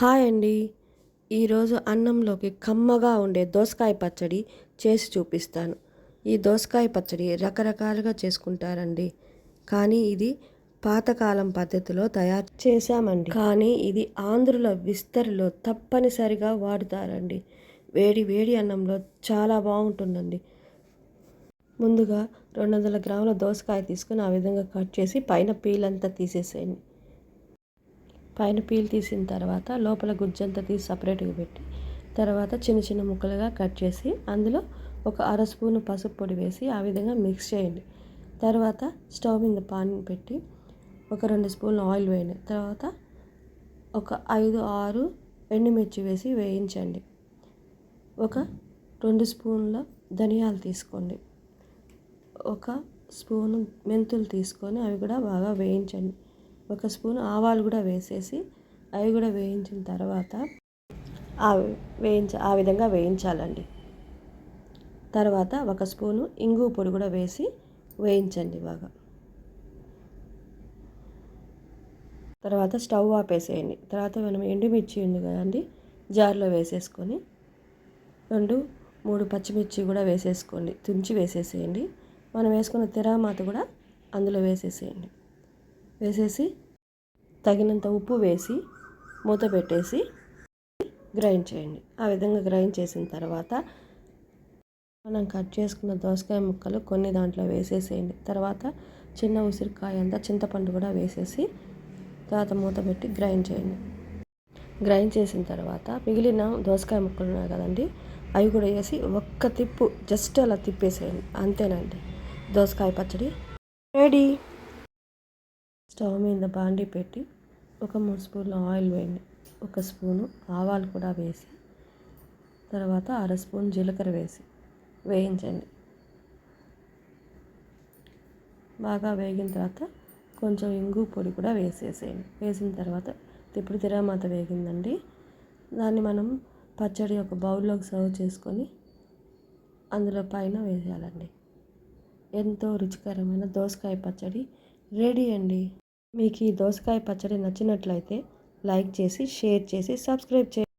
Hi అండి. ఈరోజు అన్నంలోకి కమ్మగా ఉండే దోసకాయ పచ్చడి చేసి చూపిస్తాను. ఈ దోసకాయ పచ్చడి రకరకాలుగా చేసుకుంటారండి. కానీ ఇది పాతకాలం పద్ధతిలో తయారు చేశామండి. కానీ ఇది ఆంధ్రుల విస్తరిలో తప్పనిసరిగా వాడుతారండి. వేడి వేడి అన్నంలో చాలా బాగుంటుందండి. ముందుగా రెండు వందల గ్రాముల దోసకాయ తీసుకుని ఆ విధంగా కట్ చేసి పైన పీలంతా తీసేసేయండి. పైన పీల్ తీసిన తర్వాత లోపల గుజ్జంతా తీసి సపరేట్గా పెట్టి తర్వాత చిన్న చిన్న ముక్కలుగా కట్ చేసి అందులో ఒక అర స్పూను పసుపు పొడి వేసి ఆ విధంగా మిక్స్ చేయండి. తర్వాత స్టవ్ మీద పాన్ పెట్టి ఒక రెండు స్పూన్లు ఆయిల్ వేయండి. తర్వాత ఒక ఐదు ఆరు ఎండుమిర్చి వేసి వేయించండి. ఒక రెండు స్పూన్ల ధనియాలు తీసుకోండి. ఒక స్పూను మెంతులు తీసుకొని అవి కూడా బాగా వేయించండి. ఒక స్పూన్ ఆవాలు కూడా వేసేసి అవి కూడా వేయించిన తర్వాత వేయించ ఆ విధంగా వేయించాలండి. తర్వాత ఒక స్పూను ఇంగు పొడి కూడా వేసి వేయించండి బాగా. తర్వాత స్టవ్ ఆపేసేయండి. తర్వాత మనం ఎండుమిర్చి ఉంది కదండి జార్లో వేసేసుకొని రెండు మూడు పచ్చిమిర్చి కూడా వేసేసుకోండి. తుంచి వేసేసేయండి. మనం వేసుకున్న తెరామాత కూడా అందులో వేసేసేయండి. వేసేసి తగినంత ఉప్పు వేసి మూత పెట్టేసి గ్రైండ్ చేయండి. ఆ విధంగా గ్రైండ్ చేసిన తర్వాత మనం కట్ చేసుకున్న దోసకాయ ముక్కలు కొన్ని దాంట్లో వేసేసేయండి. తర్వాత చిన్న ఉసిరికాయ అంతా చింతపండు కూడా వేసేసి తర్వాత మూత పెట్టి గ్రైండ్ చేయండి. గ్రైండ్ చేసిన తర్వాత మిగిలిన దోసకాయ ముక్కలు ఉన్నాయి కదండి అవి కూడా వేసి ఒక్క తిప్పు జస్ట్ అలా తిప్పేసేయండి. అంతేనండి. దోసకాయ పచ్చడి రెడీ. స్టవ్ మీద బాండి పెట్టి ఒక మూడు స్పూన్ల ఆయిల్ వేయండి. ఒక స్పూను ఆవాలు కూడా వేసి తర్వాత అర స్పూన్ జీలకర్ర వేసి వేయించండి. బాగా వేగిన తర్వాత కొంచెం ఇంగు పొడి కూడా వేసేసేయండి. వేసిన తర్వాత ఇప్పుడు తిరగమాత వేగిందండి. దాన్ని మనం పచ్చడి ఒక బౌల్లోకి సర్వ్ చేసుకొని అందులో పైన వేసేయాలండి. ఎంతో రుచికరమైన దోసకాయ పచ్చడి రెడీ అండి. మీకు ఈ దోసకాయ పచ్చడి నచ్చినట్లయితే లైక్ చేసి షేర్ చేసి సబ్స్క్రైబ్ చేయండి.